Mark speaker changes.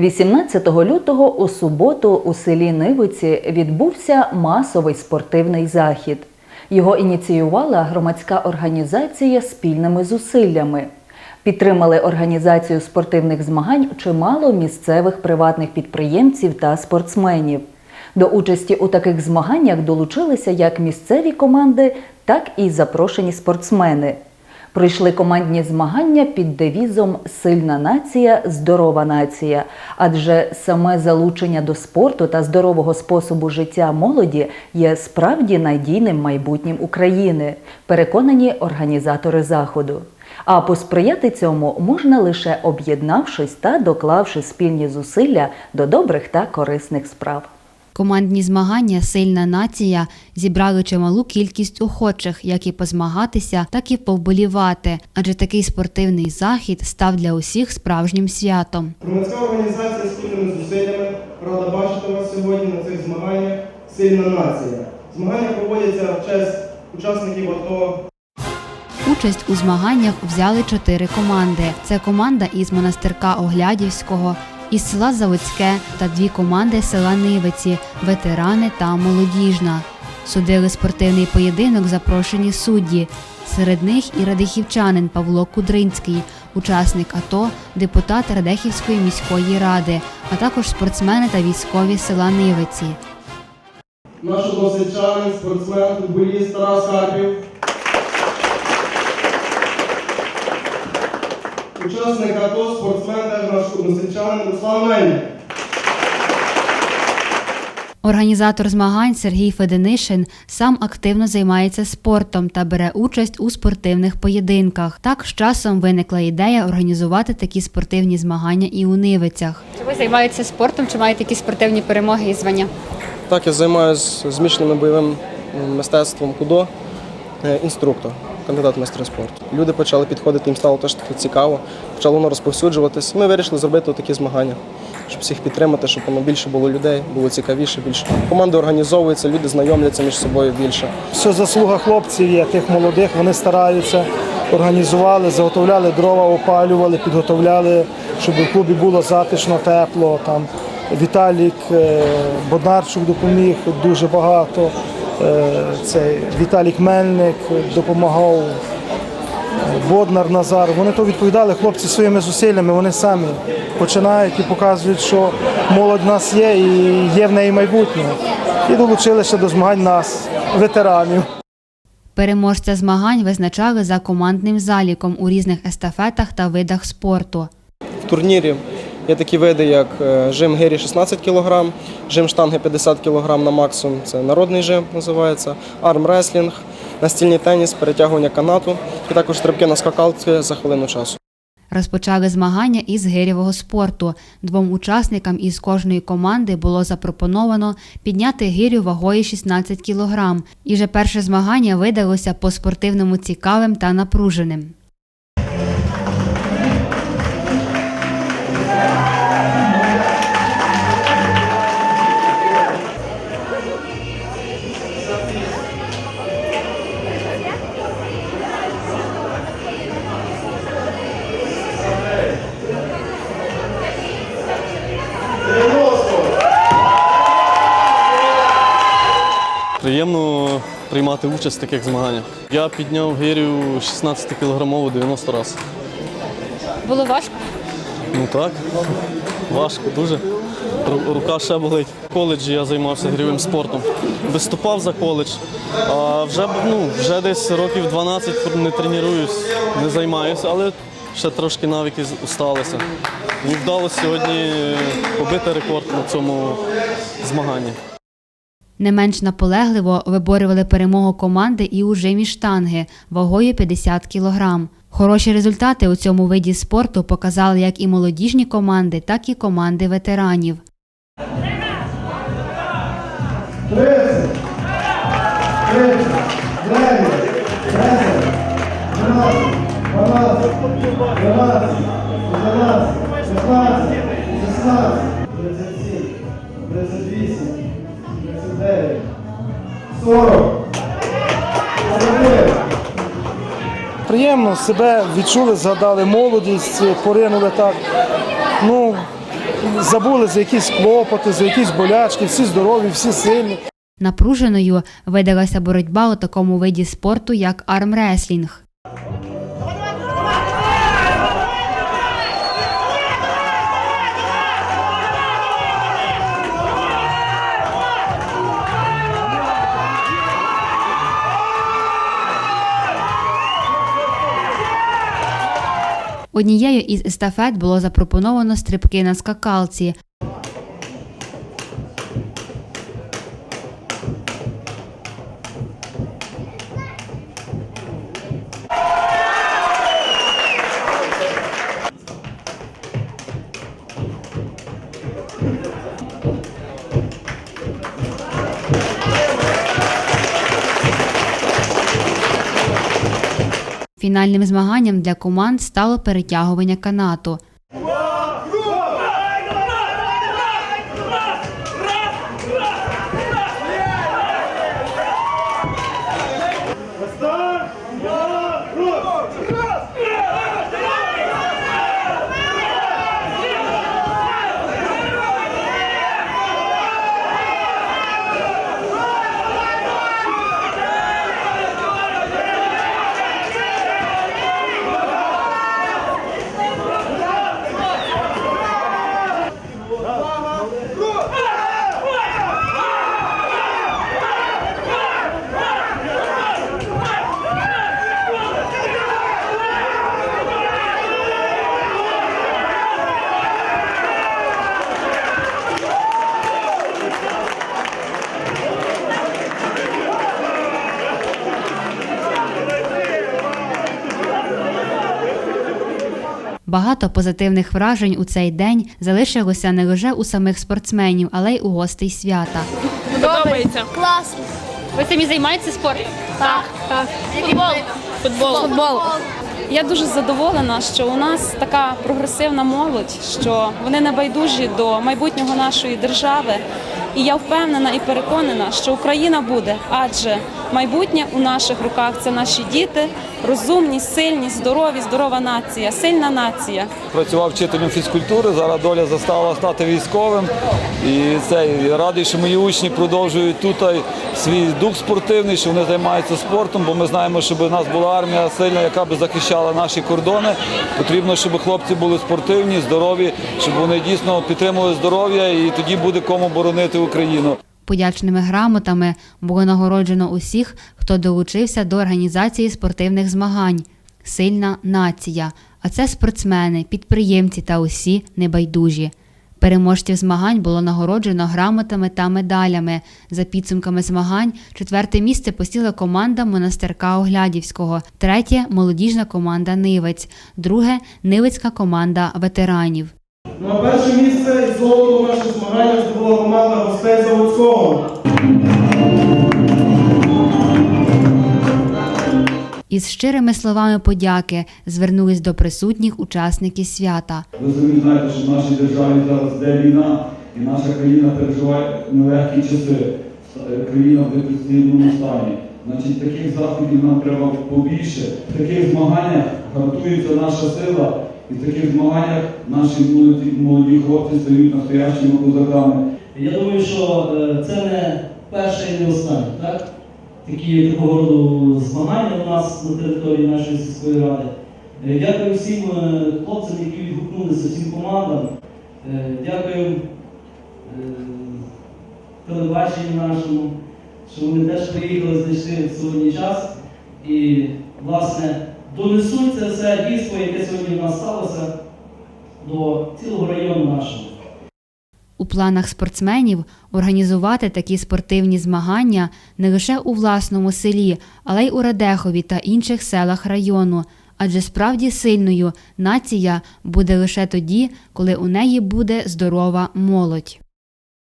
Speaker 1: 18 лютого у суботу у селі Нивиці відбувся масовий спортивний захід. Його ініціювала громадська організація спільними зусиллями. Підтримали організацію спортивних змагань чимало місцевих приватних підприємців та спортсменів. До участі у таких змаганнях долучилися як місцеві команди, так і запрошені спортсмени. Пройшли командні змагання під девізом Сильна нація, здорова нація. Адже саме залучення до спорту та здорового способу життя молоді є справді надійним майбутнім України, переконані організатори заходу. А посприяти цьому можна лише об'єднавшись та доклавши спільні зусилля до добрих та корисних справ.
Speaker 2: Командні змагання Сильна нація зібрали чималу кількість охочих, як і позмагатися, так і повболівати. Адже такий спортивний захід став для усіх справжнім святом.
Speaker 3: Громадська організація спільними зусиллями рада бачити вас сьогодні на цих змаганнях Сильна нація. Змагання проводяться в честь учасників АТО
Speaker 2: Участь у змаганнях взяли чотири команди. Це команда із монастирка Оглядівського, із села Заводське та дві команди села Нивиці, ветерани та молодіжна. Судили спортивний поєдинок запрошені судді. Серед них і радихівчанин Павло Кудринський, учасник АТО, депутат Радехівської міської ради, а також спортсмени та військові села Нивиці.
Speaker 3: наш односельчанин, спортсмен, футболіст Тарас Карпів. Учасник АТО, спортсмен, теж наш односельчанин Руслан Мельник.
Speaker 2: Організатор змагань Сергій Феденишин сам активно займається спортом та бере участь у спортивних поєдинках. Так з часом виникла ідея організувати такі спортивні змагання і у Нивицях.
Speaker 4: Чи ви займаєтеся спортом, чи маєте якісь спортивні перемоги і звання?
Speaker 5: Так, я займаюся змішаним бойовим мистецтвом кудо, е, інструктор, кандидат в майстри спорту. Люди почали підходити, їм стало теж таки цікаво, почало воно розповсюджуватись. Ми вирішили зробити такі змагання, щоб всіх підтримати, щоб воно більше було людей, було цікавіше, більше. Команди організовуються, люди знайомляться між собою більше.
Speaker 6: Все заслуга хлопців є, тих молодих, вони стараються, організували, заготовляли дрова, опалювали, підготовляли, щоб у клубі було затишно, тепло. Там Віталік е, Бондарчук допоміг дуже багато. Е, Цей Віталік Мельник допомагав. Боднар Назар. Вони то відповідали хлопці своїми зусиллями, вони самі починають і показують, що молодь в нас є і є в неї майбутнє. І долучилися до змагань нас, ветеранів.
Speaker 2: Переможця змагань визначали за командним заліком у різних естафетах та видах спорту.
Speaker 5: В турнірі є такі види, як е, жим гирі 16 кг, жим штанги 50 кг на максимум, це народний жим називається, армреслінг, настільний теніс, перетягування канату і також стрибки на скакалці за хвилину часу.
Speaker 2: Розпочали змагання із гирєвого спорту. Двом учасникам із кожної команди було запропоновано підняти гирю вагою 16 кг. І вже перше змагання видалося по спортивному цікавим та напруженим.
Speaker 7: Приймати участь в таких змаганнях. Я підняв гирю 16 кілограмову 90 разів.
Speaker 4: Було важко?
Speaker 7: Ну так, важко дуже. Рука ще болить. В коледжі я займався гірьовим спортом. Виступав за коледж, а вже, ну, вже десь років 12 не тренуюсь, не займаюся, але ще трошки навики усталися. Мені вдалося сьогодні побити рекорд на цьому змаганні.
Speaker 2: Не менш наполегливо виборювали перемогу команди і у жимі штанги вагою 50 кг. Хороші результати у цьому виді спорту показали як і молодіжні команди, так і команди ветеранів.
Speaker 3: 30, 30, 9, 10, 12, 12, 12, 11, 15, 16,
Speaker 6: Приємно себе відчули, згадали молодість, поринули так. Ну, забули за якісь клопоти, за якісь болячки, всі здорові, всі сильні.
Speaker 2: Напруженою видалася боротьба у такому виді спорту, як армреслінг. Однією із естафет було запропоновано стрибки на скакалці, Фінальним змаганням для команд стало перетягування канату. Багато позитивних вражень у цей день залишилося не лише у самих спортсменів, але й у гостей свята.
Speaker 8: Подобається.
Speaker 9: Класно.
Speaker 4: Ви самі займаєтеся спортом?
Speaker 8: Так, так.
Speaker 9: Футбол.
Speaker 8: Футбол. Футбол. Я дуже задоволена, що у нас така прогресивна молодь, що вони не байдужі до майбутнього нашої держави. І я впевнена і переконана, що Україна буде, адже майбутнє у наших руках це наші діти, розумні, сильні, здорові, здорова нація, сильна нація.
Speaker 10: Працював вчителем фізкультури, зараз доля застала стати військовим. І це радий, що мої учні продовжують тут свій дух спортивний, що вони займаються спортом, бо ми знаємо, щоб у нас була армія сильна, яка би захищала наші кордони. Потрібно, щоб хлопці були спортивні, здорові, щоб вони дійсно підтримували здоров'я, і тоді буде кому боронити Україну.
Speaker 2: Подячними грамотами було нагороджено усіх, хто долучився до організації спортивних змагань. Сильна нація. А це спортсмени, підприємці та усі небайдужі. Переможців змагань було нагороджено грамотами та медалями. За підсумками змагань, четверте місце посіла команда монастирка Оглядівського, третє молодіжна команда Нивець, друге Нивецька команда ветеранів.
Speaker 3: Ну а перше місце і золото наших змаганнях здобула команда гостей Заводського.
Speaker 2: Із щирими словами подяки звернулись до присутніх учасників свята.
Speaker 10: Ви самі знаєте, що в нашій державі зараз йде війна, і наша країна переживає нелегкі часи. Країна в депресивному стані. Значить, таких заходів нам треба побільше. В таких змаганнях гартується наша сила, і в таких змаганнях наші молоді, молоді хлопці стають настоящими козаками.
Speaker 11: Я думаю, що е, це не перше і не останнє, так? Такі такого роду змагання у нас на території нашої сільської ради. Е, Дякую всім е, хлопцям, які відгукнулися, всім командам. Е, Дякую телебаченню нашому, що вони теж приїхали, знайшли сьогодні час і, власне, донесуть це все дійство, яке сьогодні в нас сталося, до цілого району нашого.
Speaker 2: Планах спортсменів організувати такі спортивні змагання не лише у власному селі, але й у Радехові та інших селах району. Адже справді сильною нація буде лише тоді, коли у неї буде здорова молодь.